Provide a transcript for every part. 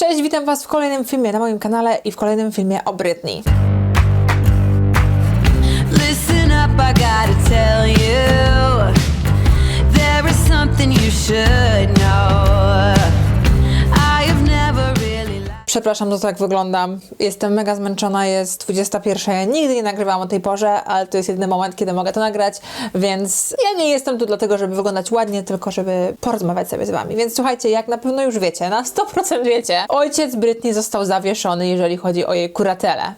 Cześć, witam Was w kolejnym filmie na moim kanale i w kolejnym filmie o. Listen up, I. Przepraszam za to, wyglądam. Jestem mega zmęczona, jest 21. Ja nigdy nie nagrywałam o tej porze, ale to jest jedyny moment, kiedy mogę to nagrać, więc ja nie jestem tu dlatego, żeby wyglądać ładnie, tylko żeby porozmawiać sobie z Wami. Więc słuchajcie, jak na pewno już wiecie, na 100% wiecie, ojciec Britney został zawieszony, jeżeli chodzi o jej kuratelę.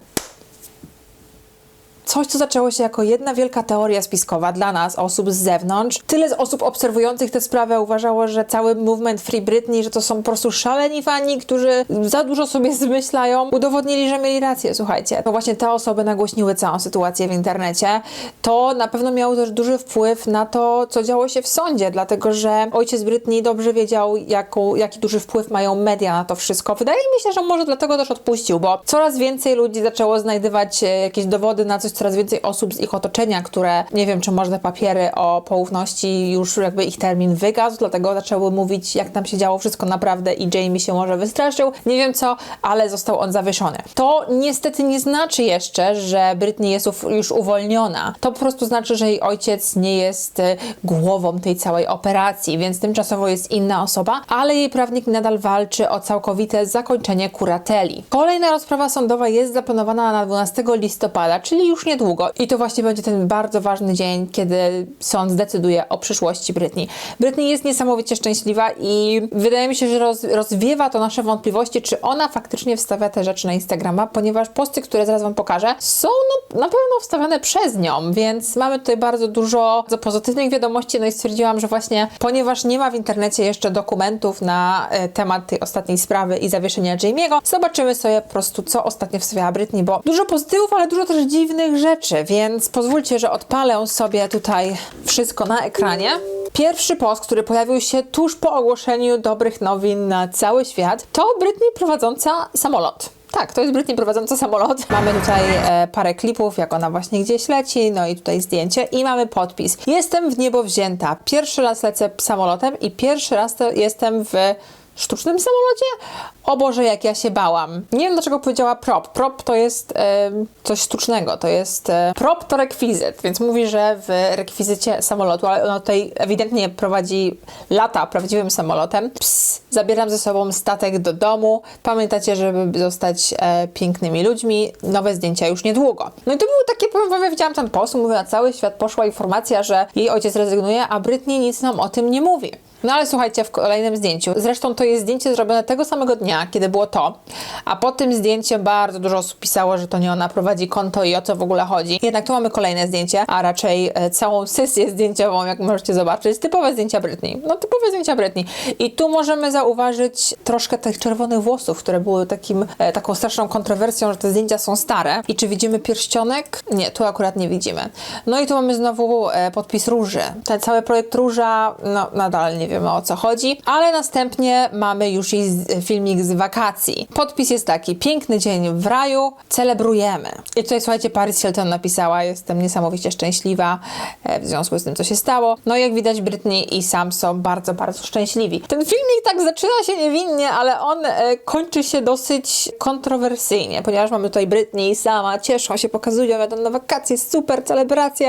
Coś, co zaczęło się jako jedna wielka teoria spiskowa dla nas, osób z zewnątrz. Tyle z osób obserwujących tę sprawę uważało, że cały movement Free Britney, że to są po prostu szaleni fani, którzy za dużo sobie zmyślają. Udowodnili, że mieli rację, słuchajcie. To właśnie te osoby nagłośniły całą sytuację w internecie. To na pewno miało też duży wpływ na to, co działo się w sądzie, dlatego że ojciec Britney dobrze wiedział, jaką, jaki duży wpływ mają media na to wszystko. Wydaje mi się, że może dlatego też odpuścił, bo coraz więcej ludzi zaczęło znajdywać e, jakieś dowody na coś, coraz więcej osób z ich otoczenia, które nie wiem, czy może te papiery o poufności już jakby ich termin wygasł, dlatego zaczęły mówić, jak tam się działo wszystko naprawdę i Jamie się może wystraszył. Nie wiem co, ale został on zawieszony. To niestety nie znaczy jeszcze, że Britney jest już uwolniona. To po prostu znaczy, że jej ojciec nie jest e, głową tej całej operacji, więc tymczasowo jest inna osoba, ale jej prawnik nadal walczy o całkowite zakończenie kurateli. Kolejna rozprawa sądowa jest zaplanowana na 12 listopada, czyli już niedługo. I to właśnie będzie ten bardzo ważny dzień, kiedy sąd zdecyduje o przyszłości Britney. Britney jest niesamowicie szczęśliwa i wydaje mi się, że roz, rozwiewa to nasze wątpliwości, czy ona faktycznie wstawia te rzeczy na Instagrama, ponieważ posty, które zaraz Wam pokażę, są no, na pewno wstawiane przez nią, więc mamy tutaj bardzo dużo pozytywnych wiadomości, no i stwierdziłam, że właśnie ponieważ nie ma w internecie jeszcze dokumentów na e, temat tej ostatniej sprawy i zawieszenia Jamie'ego, zobaczymy sobie po prostu, co ostatnio wstawiała Britney, bo dużo pozytywów, ale dużo też dziwnych rzeczy, więc pozwólcie, że odpalę sobie tutaj wszystko na ekranie. Pierwszy post, który pojawił się tuż po ogłoszeniu dobrych nowin na cały świat, to Britney prowadząca samolot. Tak, to jest Britney prowadząca samolot. Mamy tutaj e, parę klipów, jak ona właśnie gdzieś leci, no i tutaj zdjęcie i mamy podpis. Jestem w niebo wzięta. Pierwszy raz lecę samolotem i pierwszy raz jestem w sztucznym samolocie? O Boże, jak ja się bałam. Nie wiem, dlaczego powiedziała prop. Prop to jest e, coś sztucznego, to jest... E, prop to rekwizyt, więc mówi, że w rekwizycie samolotu, ale ona tutaj ewidentnie prowadzi lata prawdziwym samolotem. Ps, zabieram ze sobą statek do domu. Pamiętacie, żeby zostać e, pięknymi ludźmi. Nowe zdjęcia już niedługo. No i to było takie, powiem wam, ja widziałam ten post, mówię, na cały świat poszła informacja, że jej ojciec rezygnuje, a Britney nic nam o tym nie mówi. No ale słuchajcie, w kolejnym zdjęciu. Zresztą to jest zdjęcie zrobione tego samego dnia, kiedy było to. A po tym zdjęciem bardzo dużo osób pisało, że to nie ona prowadzi konto i o co w ogóle chodzi. Jednak tu mamy kolejne zdjęcie, a raczej e, całą sesję zdjęciową, jak możecie zobaczyć. Typowe zdjęcia Britney. No typowe zdjęcia Britney. I tu możemy zauważyć troszkę tych czerwonych włosów, które były takim, e, taką straszną kontrowersją, że te zdjęcia są stare. I czy widzimy pierścionek? Nie, tu akurat nie widzimy. No i tu mamy znowu e, podpis róży. Ten cały projekt róża, no nadal nie wiemy o co chodzi, ale następnie mamy już z- filmik z wakacji. Podpis jest taki, piękny dzień w raju, celebrujemy. I tutaj słuchajcie, Paris Hilton napisała, jestem niesamowicie szczęśliwa e, w związku z tym, co się stało. No jak widać, Britney i Sam są bardzo, bardzo szczęśliwi. Ten filmik tak zaczyna się niewinnie, ale on e, kończy się dosyć kontrowersyjnie, ponieważ mamy tutaj Britney i Sama, cieszą się, pokazują, jadą na wakacje, super celebracja,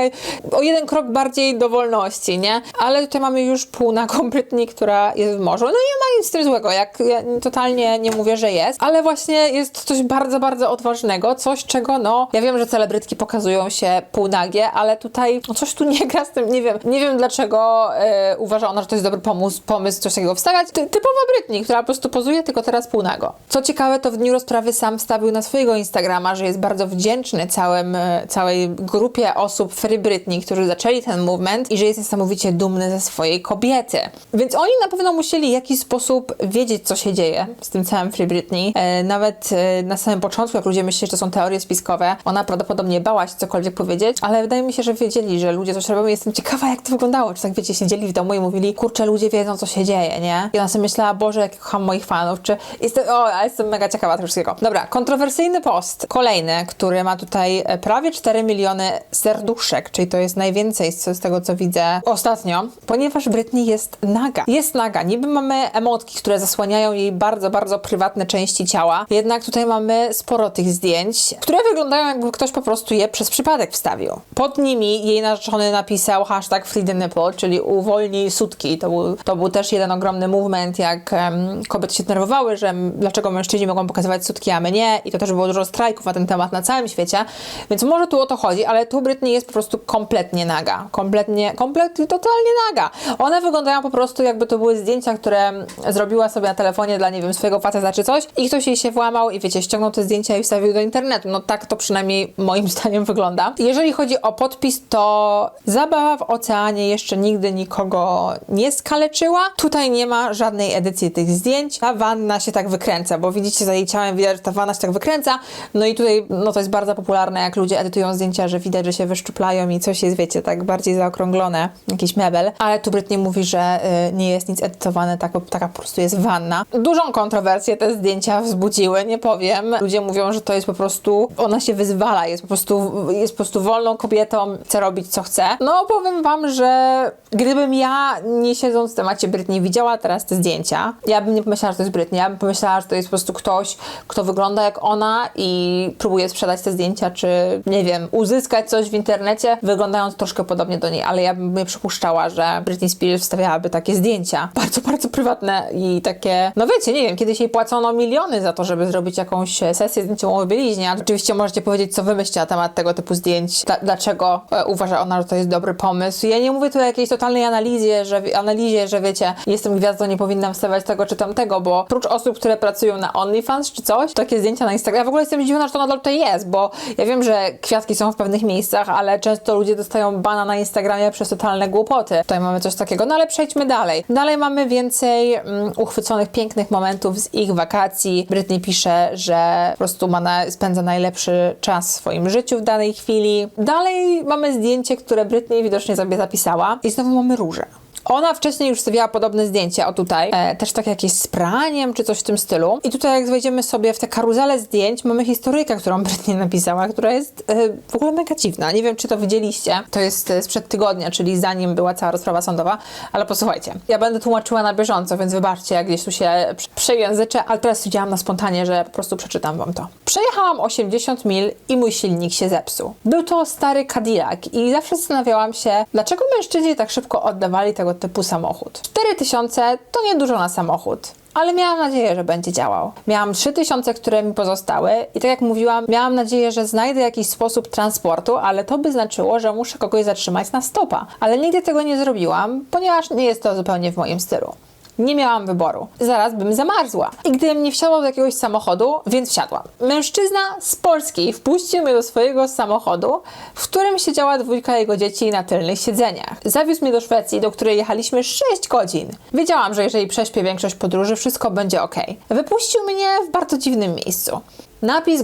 o jeden krok bardziej do wolności, nie? Ale tutaj mamy już półnagą Britney, która jest w morzu. No i nie ma nic złego, jak ja totalnie nie mówię, że jest, ale właśnie jest coś bardzo, bardzo odważnego, coś czego, no, ja wiem, że celebrytki pokazują się półnagie, ale tutaj no, coś tu nie gra z tym, nie wiem, nie wiem dlaczego e, uważa ona, że to jest dobry pomysł, pomysł coś takiego wstawiać. Ty, typowa Britney, która po prostu pozuje, tylko teraz półnago. Co ciekawe, to w dniu rozprawy sam wstawił na swojego Instagrama, że jest bardzo wdzięczny całym, e, całej grupie osób Free Britney, którzy zaczęli ten movement i że jest niesamowicie dumny ze swojej kobiety. Więc oni na pewno musieli w jakiś sposób wiedzieć, co się dzieje z tym całym Free Britney. E, nawet e, na samym początku, jak ludzie myśleli, że to są teorie spiskowe, ona prawdopodobnie bała się cokolwiek powiedzieć, ale wydaje mi się, że wiedzieli, że ludzie coś robią. Jestem ciekawa, jak to wyglądało. Czy tak wiecie, siedzieli w domu i mówili, kurczę, ludzie wiedzą, co się dzieje, nie? I ona sobie myślała, Boże, jak kocham moich fanów, czy jestem, o, ja jestem mega ciekawa tego wszystkiego. Dobra, kontrowersyjny post. Kolejny, który ma tutaj e, prawie 4 miliony serduszek, czyli to jest najwięcej z, z tego, co widzę ostatnio, ponieważ Britney jest naga. Jest naga. Niby mamy emotki, które zasłaniają jej bardzo, bardzo prywatne części ciała, jednak tutaj mamy sporo tych zdjęć, które wyglądają jakby ktoś po prostu je przez przypadek wstawił. Pod nimi jej narzeczony napisał hashtag free the nipple, czyli uwolnij sutki. To był, to był też jeden ogromny movement, jak em, kobiety się denerwowały, że dlaczego mężczyźni mogą pokazywać sutki, a my nie. I to też było dużo strajków na ten temat na całym świecie. Więc może tu o to chodzi, ale tu Britney jest po prostu kompletnie naga. Kompletnie, kompletnie, totalnie naga. One wyglądają po prostu jakby to były zdjęcia, które zrobiła sobie na telefonie dla, nie wiem, swojego faceta czy coś i ktoś jej się włamał i wiecie, ściągnął te zdjęcia i wstawił do internetu. No tak to przynajmniej moim zdaniem wygląda. Jeżeli chodzi o podpis, to zabawa w oceanie jeszcze nigdy nikogo nie skaleczyła. Tutaj nie ma żadnej edycji tych zdjęć. Ta wanna się tak wykręca, bo widzicie za jej ciałem, widać, że ta wanna się tak wykręca. No i tutaj, no to jest bardzo popularne, jak ludzie edytują zdjęcia, że widać, że się wyszczuplają i coś jest, wiecie, tak bardziej zaokrąglone, jakiś mebel. Ale tu Britney mówi, że nie jest nic edytowane, tak, taka po prostu jest wanna. Dużą kontrowersję te zdjęcia wzbudziły, nie powiem. Ludzie mówią, że to jest po prostu, ona się wyzwala, jest po prostu, jest po prostu wolną kobietą, chce robić co chce. No powiem wam, że gdybym ja, nie siedząc w temacie Britney, widziała teraz te zdjęcia, ja bym nie pomyślała, że to jest Britney, ja bym pomyślała, że to jest po prostu ktoś, kto wygląda jak ona i próbuje sprzedać te zdjęcia, czy nie wiem, uzyskać coś w internecie, wyglądając troszkę podobnie do niej, ale ja bym nie przypuszczała, że Britney Spears wstawiałaby takie zdjęcia. Bardzo, bardzo prywatne i takie, no wiecie, nie wiem, kiedyś jej płacono miliony za to, żeby zrobić jakąś sesję zdjęciową o bieliźnie. Oczywiście możecie powiedzieć, co wy na temat tego typu zdjęć, Dla- dlaczego e, uważa ona, że to jest dobry pomysł. Ja nie mówię tu o jakiejś totalnej analizie, że, analizie, że wiecie, jestem gwiazdą, nie powinnam wstawiać tego czy tamtego, bo oprócz osób, które pracują na OnlyFans czy coś, takie zdjęcia na Instagram, ja w ogóle jestem zdziwiona, że to nadal tutaj jest, bo ja wiem, że kwiatki są w pewnych miejscach, ale często ludzie dostają bana na Instagramie przez totalne głupoty. Tutaj mamy coś takiego, no ale przejdźmy dalej. Dalej mamy więcej mm, uchwyconych, pięknych momentów z ich wakacji. Britney pisze, że po prostu ma na, spędza najlepszy czas w swoim życiu w danej chwili. Dalej mamy zdjęcie, które Britney widocznie sobie zapisała i znowu mamy róże. Ona wcześniej już stawiała podobne zdjęcia, o tutaj, e, też tak jakieś z praniem, czy coś w tym stylu. I tutaj jak wejdziemy sobie w tę karuzelę zdjęć, mamy historyjkę, którą Britney napisała, która jest e, w ogóle mega dziwna. Nie wiem, czy to widzieliście. To jest e, sprzed tygodnia, czyli zanim była cała rozprawa sądowa, ale posłuchajcie. Ja będę tłumaczyła na bieżąco, więc wybaczcie, jak gdzieś tu się prze- przejęzyczę, ale teraz stwierdziłam na spontanie, że po prostu przeczytam wam to. Przejechałam 80 mil i mój silnik się zepsuł. Był to stary Cadillac i zawsze zastanawiałam się, dlaczego mężczyźni tak szybko oddawali tego typu samochód. 4000 to niedużo na samochód. Ale miałam nadzieję, że będzie działał. Miałam 3000, które mi pozostały, i tak jak mówiłam, miałam nadzieję, że znajdę jakiś sposób transportu, ale to by znaczyło, że muszę kogoś zatrzymać na stopa. Ale nigdy tego nie zrobiłam, ponieważ nie jest to zupełnie w moim stylu. Nie miałam wyboru. Zaraz bym zamarzła. I gdybym nie wsiadła do jakiegoś samochodu, więc wsiadłam. Mężczyzna z Polski wpuścił mnie do swojego samochodu, w którym siedziała dwójka jego dzieci na tylnych siedzeniach. Zawiózł mnie do Szwecji, do której jechaliśmy 6 godzin. Wiedziałam, że jeżeli prześpię większość podróży, wszystko będzie ok. Wypuścił mnie w bardzo dziwnym miejscu. Napis,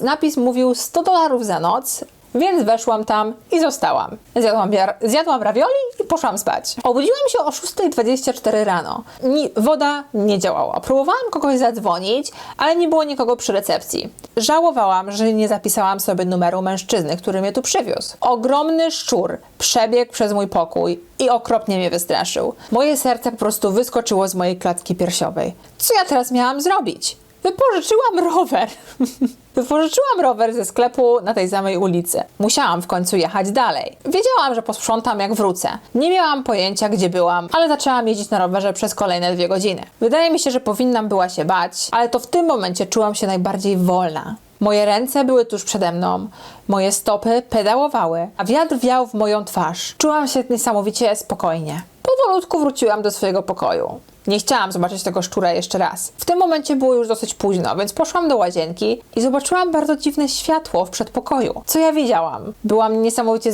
napis mówił 100 dolarów za noc, więc weszłam tam i zostałam. Zjadłam, zjadłam ravioli i poszłam spać. Obudziłam się o 6.24 rano. Ni- woda nie działała. Próbowałam kogoś zadzwonić, ale nie było nikogo przy recepcji. Żałowałam, że nie zapisałam sobie numeru mężczyzny, który mnie tu przywiózł. Ogromny szczur przebiegł przez mój pokój i okropnie mnie wystraszył. Moje serce po prostu wyskoczyło z mojej klatki piersiowej. Co ja teraz miałam zrobić? Wypożyczyłam rower. Wypożyczyłam rower ze sklepu na tej samej ulicy. Musiałam w końcu jechać dalej. Wiedziałam, że posprzątam jak wrócę. Nie miałam pojęcia, gdzie byłam, ale zaczęłam jeździć na rowerze przez kolejne dwie godziny. Wydaje mi się, że powinnam była się bać, ale to w tym momencie czułam się najbardziej wolna. Moje ręce były tuż przede mną, moje stopy pedałowały, a wiatr wiał w moją twarz. Czułam się niesamowicie spokojnie. Powolutku wróciłam do swojego pokoju. Nie chciałam zobaczyć tego szczura jeszcze raz. W tym momencie było już dosyć późno, więc poszłam do łazienki i zobaczyłam bardzo dziwne światło w przedpokoju. Co ja widziałam? Byłam niesamowicie,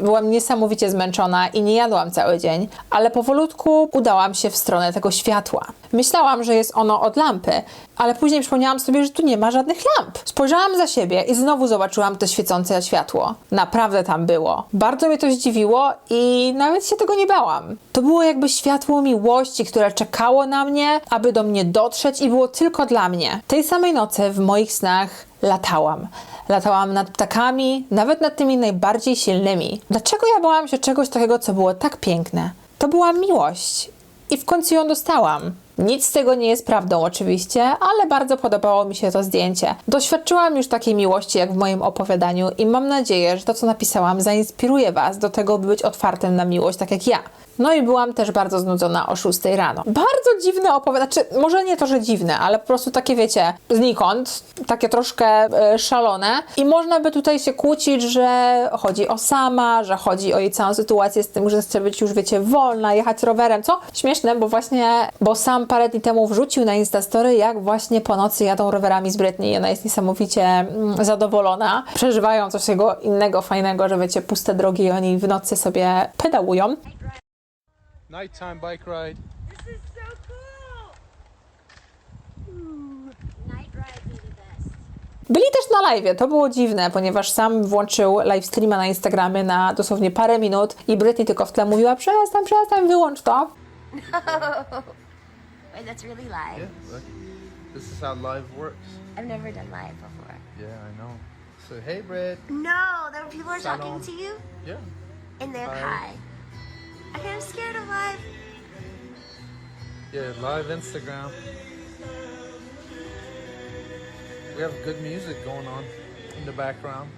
byłam niesamowicie zmęczona i nie jadłam cały dzień, ale powolutku udałam się w stronę tego światła. Myślałam, że jest ono od lampy, ale później przypomniałam sobie, że tu nie ma żadnych lamp. Spojrzałam za siebie i znowu zobaczyłam to świecące światło. Naprawdę tam było. Bardzo mnie to zdziwiło i nawet się tego nie bałam. To było jakby światło miłości, które czekało na mnie, aby do mnie dotrzeć i było tylko dla mnie. Tej samej nocy w moich snach latałam. Latałam nad ptakami, nawet nad tymi najbardziej silnymi. Dlaczego ja bałam się czegoś takiego, co było tak piękne? To była miłość. I w końcu ją dostałam. Nic z tego nie jest prawdą oczywiście, ale bardzo podobało mi się to zdjęcie. Doświadczyłam już takiej miłości jak w moim opowiadaniu i mam nadzieję, że to co napisałam zainspiruje Was do tego, by być otwartym na miłość tak jak ja. No i byłam też bardzo znudzona o 6 rano. Bardzo dziwne opowiadanie, znaczy może nie to, że dziwne, ale po prostu takie wiecie, znikąd, takie troszkę e, szalone i można by tutaj się kłócić, że chodzi o sama, że chodzi o jej całą sytuację z tym, że chce być już wiecie wolna, jechać rowerem, co śmieszne, bo właśnie, bo sam parę dni temu wrzucił na Instastory, jak właśnie po nocy jadą rowerami z Britney i ona jest niesamowicie mm, zadowolona, przeżywają coś takiego innego, fajnego, że wiecie, puste drogi i oni w nocy sobie pedałują. Nighttime bike ride. This is so cool! Night rides are the best. Byli też na live, to było dziwne, ponieważ sam włączył live streama na Instagramie na dosłownie parę minut i Britney tylko w tle mówiła przestań, przestań, wyłącz to. Wait, that's really live. Yeah, look. This is how live works. I've never done live before. Yeah, I know. So, hey, Brett. No, there people are Salon. talking to you Yeah. and they're Hi. hi. Okay, I'm scared of live. Yeah, live Instagram. We have good music going on in the background.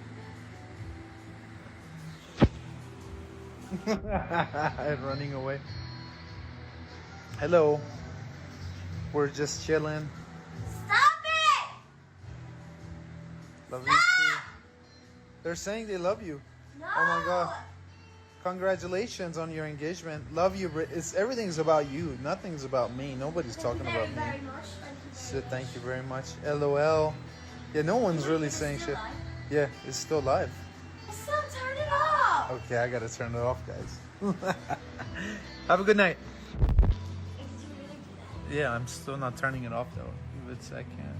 and running away. Hello. We're just chilling. Stop it! Love you too. They're saying they love you. No! Oh my god. Congratulations on your engagement. Love you. It's everything's about you. Nothing's about me. Nobody's talking very, about me. very much. Thank you. So thank you very much. LOL. Yeah, no one's really saying shit. Yeah, it's still live. Turn it off! Okay, I gotta turn it off, guys. Have a good night. Did you really do that? Yeah, I'm still not turning it off though. Give it a second.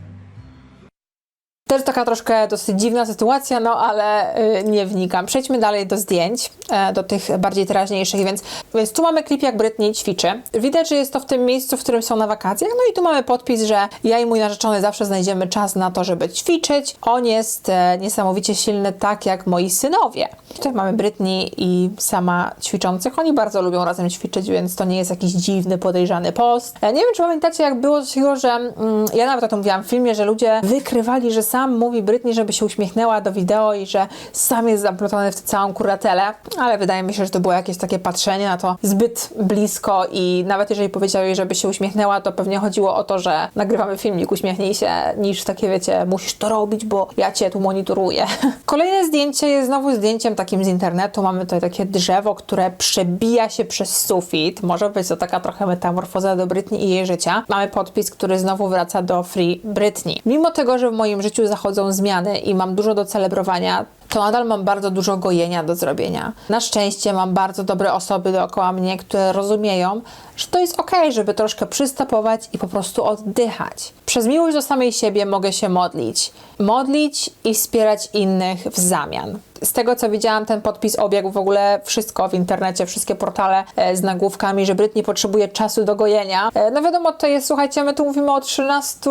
Też taka troszkę dosyć dziwna sytuacja, no ale y, nie wnikam. Przejdźmy dalej do zdjęć, e, do tych bardziej teraźniejszych, więc, więc tu mamy klip jak Britney ćwiczy. Widać, że jest to w tym miejscu, w którym są na wakacjach, no i tu mamy podpis, że ja i mój narzeczony zawsze znajdziemy czas na to, żeby ćwiczyć. On jest e, niesamowicie silny, tak jak moi synowie. Tutaj mamy Britney i sama ćwiczących. Oni bardzo lubią razem ćwiczyć, więc to nie jest jakiś dziwny, podejrzany post. E, nie wiem, czy pamiętacie, jak było coś takiego, że mm, ja nawet o tym mówiłam w filmie, że ludzie wykrywali, że sam mówi Britney, żeby się uśmiechnęła do wideo i że sam jest zaplotony w tę całą kuratelę, ale wydaje mi się, że to było jakieś takie patrzenie na to zbyt blisko i nawet jeżeli powiedział jej, żeby się uśmiechnęła, to pewnie chodziło o to, że nagrywamy filmik, uśmiechnij się, niż takie wiecie, musisz to robić, bo ja cię tu monitoruję. Kolejne zdjęcie jest znowu zdjęciem takim z internetu. Mamy tutaj takie drzewo, które przebija się przez sufit. Może być to taka trochę metamorfoza do Britney i jej życia. Mamy podpis, który znowu wraca do Free Britney. Mimo tego, że w moim życiu zachodzą zmiany i mam dużo do celebrowania, to nadal mam bardzo dużo gojenia do zrobienia. Na szczęście mam bardzo dobre osoby dookoła mnie, które rozumieją, że to jest okej, żeby troszkę przystopować i po prostu oddychać. Przez miłość do samej siebie mogę się modlić. Modlić i wspierać innych w zamian. Z tego co widziałam, ten podpis obiegł w ogóle wszystko w internecie, wszystkie portale e, z nagłówkami, że Britney potrzebuje czasu do gojenia. E, no wiadomo, to jest, słuchajcie, my tu mówimy o 13,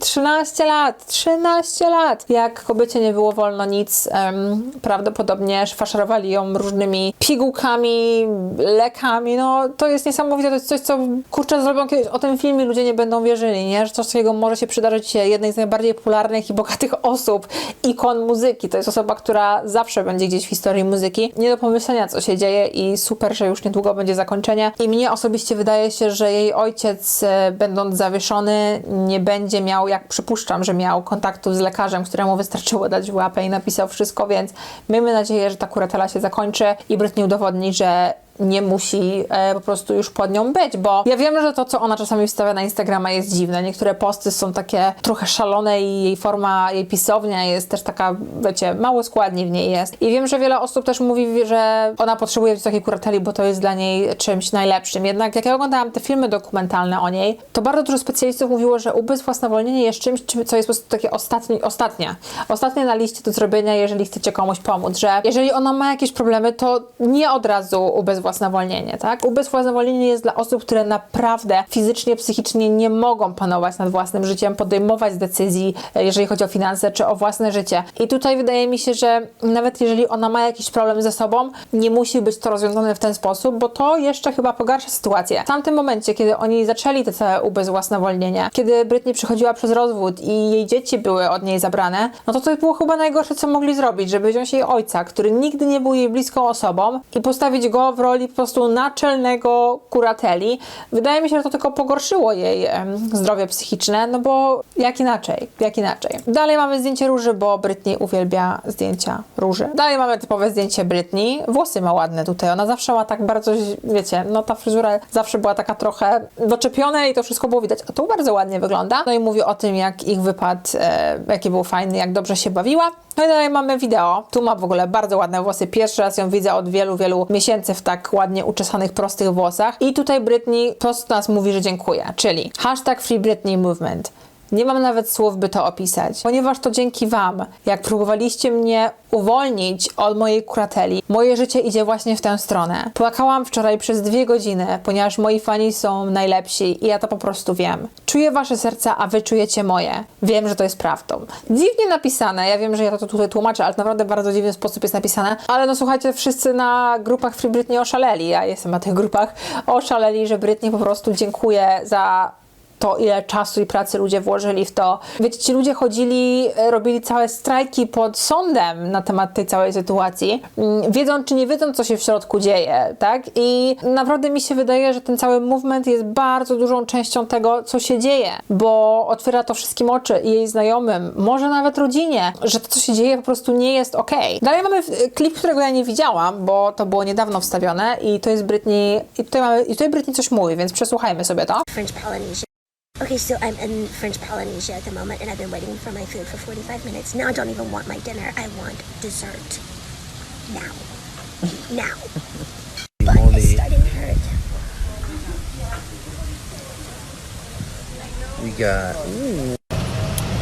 13 lat, 13 lat. Jak kobiecie nie było wolno nic, em, prawdopodobnie faszerowali ją różnymi pigułkami, lekami, no to jest niesamowite, to jest coś, co kurczę zrobią kiedyś o tym filmie, ludzie nie będą wierzyli, nie? Że coś takiego może się przydarzyć jednej z najbardziej popularnych i bogatych osób, ikon muzyki. To jest osoba, która zawsze będzie gdzieś w historii muzyki. Nie do pomyślenia, co się dzieje i super, że już niedługo będzie zakończenie. I mnie osobiście wydaje się, że jej ojciec, e, będąc zawieszony, nie będzie miał, jak przypuszczam, że miał kontaktu z lekarzem, któremu wystarczyło dać w łapę i napisał wszystko, więc miejmy nadzieję, że ta kuratela się zakończy i Britney udowodni, że nie musi e, po prostu już pod nią być, bo ja wiem, że to, co ona czasami wstawia na Instagrama jest dziwne. Niektóre posty są takie trochę szalone i jej forma, jej pisownia jest też taka, wiecie, mało składni w niej jest. I wiem, że wiele osób też mówi, że ona potrzebuje takiej kurateli, bo to jest dla niej czymś najlepszym. Jednak jak ja oglądałam te filmy dokumentalne o niej, to bardzo dużo specjalistów mówiło, że ubezwłasnowolnienie jest czymś, czym- co jest po prostu takie ostatnie, ostatnie. Ostatnie na liście do zrobienia, jeżeli chcecie komuś pomóc, że jeżeli ona ma jakieś problemy, to nie od razu ubezwłasnowolnienie ubezwłasnowolnienie, tak? Ubezwłasnowolnienie jest dla osób, które naprawdę fizycznie, psychicznie nie mogą panować nad własnym życiem, podejmować decyzji, e, jeżeli chodzi o finanse czy o własne życie. I tutaj wydaje mi się, że nawet jeżeli ona ma jakiś problem ze sobą, nie musi być to rozwiązane w ten sposób, bo to jeszcze chyba pogarsza sytuację. W tamtym momencie, kiedy oni zaczęli te całe ubezwłasnowolnienie, kiedy Britney przechodziła przez rozwód i jej dzieci były od niej zabrane, no to to było chyba najgorsze, co mogli zrobić, żeby wziąć jej ojca, który nigdy nie był jej bliską osobą i postawić go w roli po prostu naczelnego kurateli. Wydaje mi się, że to tylko pogorszyło jej zdrowie psychiczne, no bo jak inaczej, jak inaczej. Dalej mamy zdjęcie róży, bo Britney uwielbia zdjęcia róży. Dalej mamy typowe zdjęcie Britney. Włosy ma ładne tutaj, ona zawsze ma tak bardzo, wiecie, no ta fryzura zawsze była taka trochę doczepiona i to wszystko było widać, a tu bardzo ładnie wygląda. No i mówi o tym, jak ich wypad, e, jaki był fajny, jak dobrze się bawiła. No i dalej mamy wideo. Tu ma w ogóle bardzo ładne włosy. Pierwszy raz ją widzę od wielu, wielu miesięcy w tak ładnie uczesanych, prostych włosach. I tutaj Britney prosto nas mówi, że dziękuję. Czyli hashtag Free Britney Movement. Nie mam nawet słów, by to opisać, ponieważ to dzięki Wam, jak próbowaliście mnie uwolnić od mojej kurateli, moje życie idzie właśnie w tę stronę. Płakałam wczoraj przez dwie godziny, ponieważ moi fani są najlepsi i ja to po prostu wiem. Czuję Wasze serca, a Wy czujecie moje. Wiem, że to jest prawdą. Dziwnie napisane, ja wiem, że ja to tutaj tłumaczę, ale naprawdę bardzo dziwny sposób jest napisane, ale no słuchajcie, wszyscy na grupach Free Britney oszaleli, ja jestem na tych grupach, oszaleli, że Britney po prostu dziękuję za to, ile czasu i pracy ludzie włożyli w to. Wiecie, ci ludzie chodzili, e, robili całe strajki pod sądem na temat tej całej sytuacji, mm, wiedząc czy nie wiedząc, co się w środku dzieje, tak? I naprawdę mi się wydaje, że ten cały movement jest bardzo dużą częścią tego, co się dzieje, bo otwiera to wszystkim oczy i jej znajomym, może nawet rodzinie, że to, co się dzieje, po prostu nie jest okej. Dalej mamy e, klip, którego ja nie widziałam, bo to było niedawno wstawione i to jest Britney, i tutaj mamy, i tutaj Britney coś mówi, więc przesłuchajmy sobie to. Okay, so I'm in French Polynesia at the moment, and I've been waiting for my food for 45 minutes. Now I don't even want my dinner. I want dessert. Now. Now. But it's starting to hurt. We got.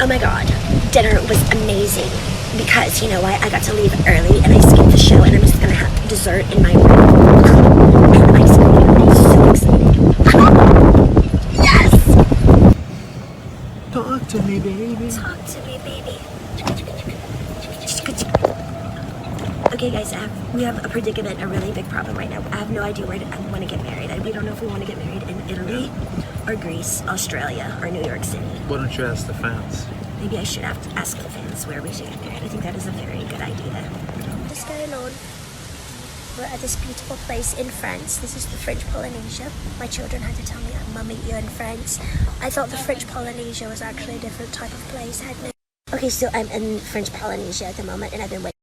Oh my god, dinner was amazing because you know why? I got to leave early and I skipped the show, and I'm just gonna have dessert in my room. And ice cream. I'm so excited. yes! Talk to me, baby. Talk to me, baby. Okay, guys, have, we have a predicament, a really big problem right now. I have no idea where to, I want to get married. I, we don't know if we want to get married in Italy or Greece, Australia, or New York City. Why don't you ask the fans? Maybe I should have to ask the fans where we should get married. I think that is a very good idea. What's going on? We're at this beautiful place in France. This is the French Polynesia. My children had to tell me, Mummy, you're in France. I thought the French Polynesia was actually a different type of place. Okay, so I'm in French Polynesia at the moment, and I've been waiting.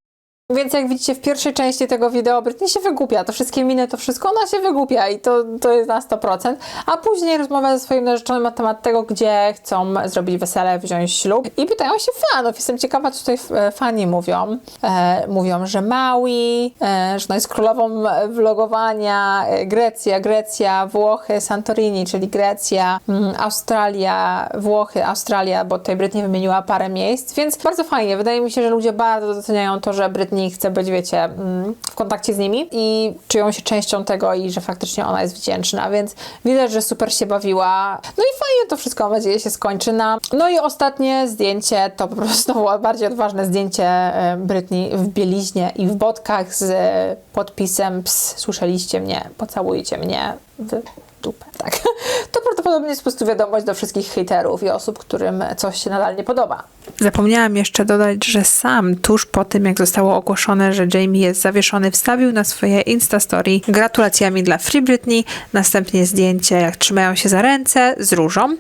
Więc jak widzicie w pierwszej części tego wideo, Britney się wygłupia, to wszystkie miny, to wszystko, ona się wygłupia i to, to jest na 100%. A później rozmawia ze swoim narzeczonym na temat tego, gdzie chcą zrobić wesele, wziąć ślub i pytają się fanów. Jestem ciekawa, co tutaj e, fani mówią. E, mówią, że Maui, e, że no jest królową vlogowania, e, Grecja, Grecja, Włochy, Santorini, czyli Grecja, mm, Australia, Włochy, Australia, bo tutaj Britney wymieniła parę miejsc, więc bardzo fajnie. Wydaje mi się, że ludzie bardzo doceniają to, że Britney chce być, wiecie, mm, w kontakcie z nimi i czują się częścią tego i że faktycznie ona jest wdzięczna, więc widać, że super się bawiła. No i fajnie to wszystko, mam nadzieję, się skończy na... No i ostatnie zdjęcie, to po prostu było bardziej odważne zdjęcie Britney w bieliźnie i w botkach z e, podpisem ps, słyszeliście mnie, pocałujcie mnie w dupę. Tak. To prawdopodobnie jest po prostu wiadomość do wszystkich hejterów i osób, którym coś się nadal nie podoba. Zapomniałam jeszcze dodać, że sam tuż po tym, jak zostało ogłoszone, że Jamie jest zawieszony, wstawił na swoje Instastory gratulacjami dla Free Britney, następnie zdjęcie, jak trzymają się za ręce z różą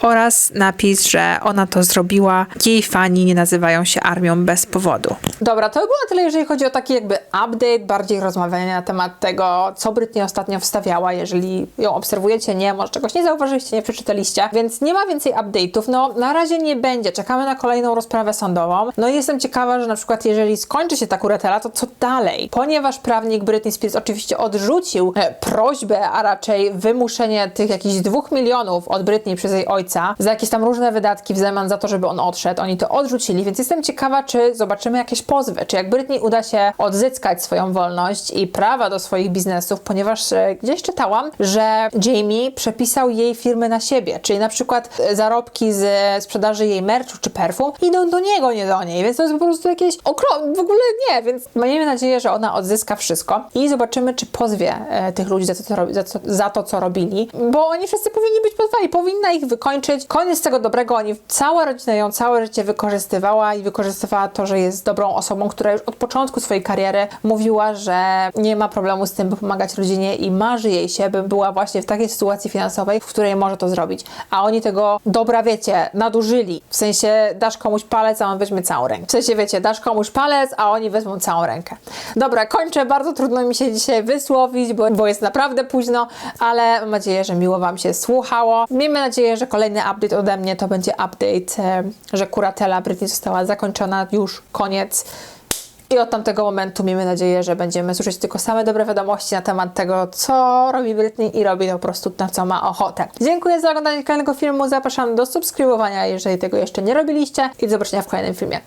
oraz napis, że ona to zrobiła. Jej fani nie nazywają się armią bez powodu. Dobra, to by było tyle, jeżeli chodzi o taki jakby update, bardziej rozmawiania na temat tego, co Britney ostatnio wstawiała, jeżeli ją obserwujecie, nie, może czegoś nie zauważyliście, nie przeczytaliście, więc nie ma więcej update'ów. No, na razie nie będzie. Czekamy na kolejną rozprawę sądową. No i jestem ciekawa, że na przykład jeżeli skończy się ta kuratela, to co dalej? Ponieważ prawnik Britney Spears oczywiście odrzucił e, prośbę, a raczej wymuszenie tych jakichś dwóch milionów od Britney przez jej ojca za jakieś tam różne wydatki w zamian za to, żeby on odszedł. Oni to odrzucili, więc jestem ciekawa, czy zobaczymy jakieś pozwy, czy jak Britney uda się odzyskać swoją wolność i prawa do swoich biznesów, ponieważ e, gdzieś czytałam, że Jamie przepisał jej firmy na siebie, czyli na przykład e, zarobki z sprzedaży jej merchu czy perfum idą do niego, nie do niej, więc to jest po prostu jakieś okro... w ogóle nie, więc miejmy nadzieję, że ona odzyska wszystko i zobaczymy, czy pozwie e, tych ludzi za to, co za, za to, co robili, bo oni wszyscy powinni być pozwani, powinna ich wykończyć. Koniec tego dobrego, oni, cała rodzina ją całe życie wykorzystywała i wykorzystywała to, że jest dobrą osobą, która już od początku swojej kariery mówiła, że nie ma problemu z tym, by pomagać rodzinie i marzy jej się, by była właśnie w takiej sytuacji finansowej, w której może to zrobić. A oni tego dobra, wiecie, nadużyli. W sensie dasz komuś palec, a on weźmie całą rękę. W sensie, wiecie, dasz komuś palec, a oni wezmą całą rękę. Dobra, kończę. Bardzo trudno mi się dzisiaj wysłowić, bo, bo jest naprawdę późno, ale mam nadzieję, że miło Wam się słuchało. Miejmy nadzieję, że kolejny update ode mnie to będzie update, e, że kuratela Britney została zakończona, już koniec. I od tamtego momentu miejmy nadzieję, że będziemy słyszeć tylko same dobre wiadomości na temat tego, co robi Britney i robi to po prostu na co ma ochotę. Dziękuję za oglądanie kolejnego filmu. Zapraszam do subskrybowania, jeżeli tego jeszcze nie robiliście. I do zobaczenia w kolejnym filmie.